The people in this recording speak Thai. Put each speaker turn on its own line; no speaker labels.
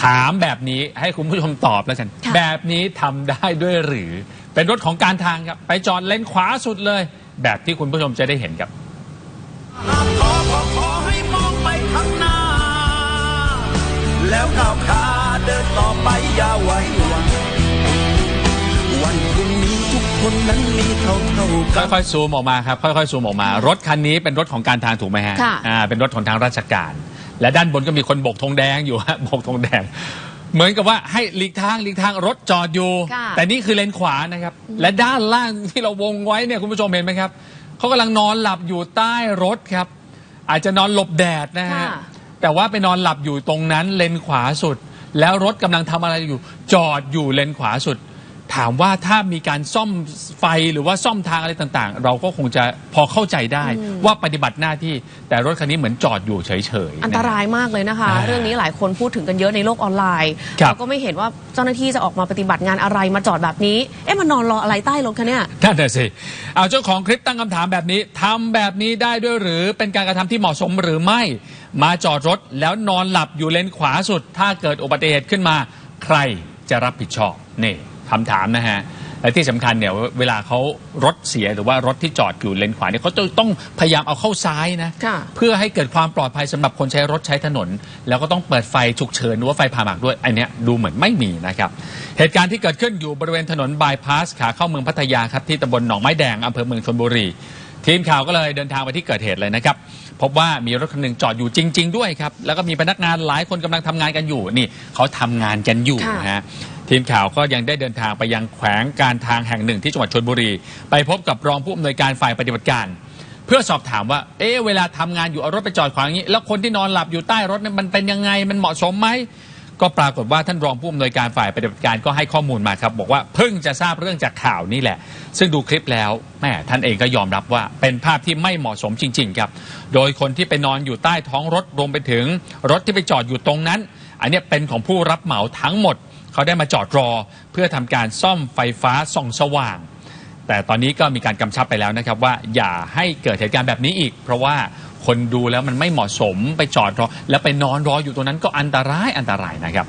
ถามแบบนี้ให้คุณผู้ชมตอบแล้วกัน
ค่ะ
แบบนี้ทำได้ด้วยหรือ เป็นรถของการทางครับ ไปจอดเลนขวาสุดเลย แบบที่คุณผู้ชมจะได้เห็นครับ
ขอขอขอให้มองไปข้างหน้า แล้วก้าวขาเดินต่อไปอย่าไว้วันวันพรุ่งนี้ทุกคนนั้นมีเท่าเท่าๆกัน
ค่อยๆซูมออกมาครับค่อยๆซูมออกมา รถคันนี้เป็นรถของการทางถูกไหมฮะ
ค่ะ
อ่าเป็นรถของทางราชการ และด้านบนก็มีคนโบกธงแดงอยู่ฮะโบกธงแดง เหมือนกับว่าให้หลีกทางหลีกทางรถจอดอยู่
ค่ะ
แต่นี่คือเลนขวานะครับ และด้านล่างที่เราวงไว้เนี่ยคุณผู้ชมเห็นไหมครับเขากำลังนอนหลับอยู่ใต้รถครับ อาจจะนอนหลบแดดนะฮะ
ค่ะ
แต่ว่าไปนอนหลับอยู่ตรงนั้นเลนขวาสุด แล้วรถกำลังทำอะไรอยู่ จอดอยู่เลนขวาสุด ถามว่าถ้ามีการซ่อมไฟหรือว่าซ่อมทางอะไรต่างๆ เราก็คงจะพอเข้าใจได้ว่าปฏิบัติหน้าที่แต่รถคันนี้เหมือนจอดอยู่เฉยๆ
อันตรายมากเลยนะคะ
อ่า
เรื่องนี้หลายคนพูดถึงกันเยอะในโลกออนไลน์
ครับ
เราก็ไม่เห็นว่าเจ้าหน้าที่จะออกมาปฏิบัติงานอะไรมาจอดแบบนี้เอ๊ะมันนอนรออะไรใต้รถคะเนี่ย
นั่นน่ะสิเอาเจ้าของคลิปตั้งคำถามแบบนี้ทำแบบนี้ได้ด้วยหรือเป็นการกระทำที่เหมาะสมหรือไม่ มาจอดรถแล้วนอนหลับอยู่เลนขวาสุด ถ้าเกิดอุบัติเหตุขึ้นมา ใครจะรับผิดชอบนี่ คำถามนะฮะและที่สำคัญเนี่ยเวลาเขารถเสียหรือว่ารถที่จอดอยู่เลนขวาเนี่ยเขาจะต้องพยายามเอาเข้าซ้ายนะ
ค่ะ
เพื่อให้เกิดความปลอดภัยสำหรับคนใช้รถใช้ถนน แล้วก็ต้องเปิดไฟฉุกเฉินหรือว่าไฟผ่าหมากด้วย อันเนี้ยดูเหมือนไม่มีนะครับเหตุการณ์ที่เกิดขึ้นอยู่บริเวณถนนบายพาสขาเข้าเมืองพัทยาครับที่ตำบลหนองไม้แดงอำเภอเมืองชนบุรี ทีมข่าวก็เลยเดินทางไปที่เกิดเหตุเลยนะครับ พบว่ามีรถคันหนึ่งจอดอยู่จริง ๆ ด้วยครับ แล้วก็มีพนักงานหลายคนกำลังทำงานกันอยู่นี่เขาทำงานกันอยู่
ค่ะ
นะฮะ ทีมข่าวก็ยังได้เดินทางไปยังแขวงการทางแห่งหนึ่งที่จังหวัดชนบุรี ไปพบกับรองผู้อำนวยการฝ่ายปฏิบัติการ เพื่อสอบถามว่า เอ๊ะเวลาทำงานอยู่เอารถไปจอดขวางอย่างนี้ แล้วคนที่นอนหลับอยู่ใต้รถเนี่ยมันเป็นยังไงมันเหมาะสมไหมก็ปรากฏว่าท่านรองผู้อำนวยการฝ่ายปฏิบัติการก็ให้ข้อมูลมาครับ บอกว่าเพิ่งจะทราบเรื่องจากข่าวนี่แหละ ซึ่งดูคลิปแล้วแม่ท่านเองก็ยอมรับว่าเป็นภาพที่ไม่เหมาะสมจริง ๆ ครับ โดยคนที่ไปนอนอยู่ใต้ท้องรถรวมไปถึง รถที่ไปจอดอยู่ตรงนั้น อันนี้เป็นของผู้รับเหมาทั้งหมด เขาได้มาจอดรอเพื่อทำการซ่อมไฟฟ้าส่องสว่าง แต่ตอนนี้ก็มีการกำชับไปแล้วนะครับว่าอย่าให้เกิดเหตุการณ์แบบนี้อีก เพราะว่าคนดูแล้วมันไม่เหมาะสมไปจอดรอแล้วไปนอนรออยู่ตรงนั้นก็อันตรายอันตรายนะครับ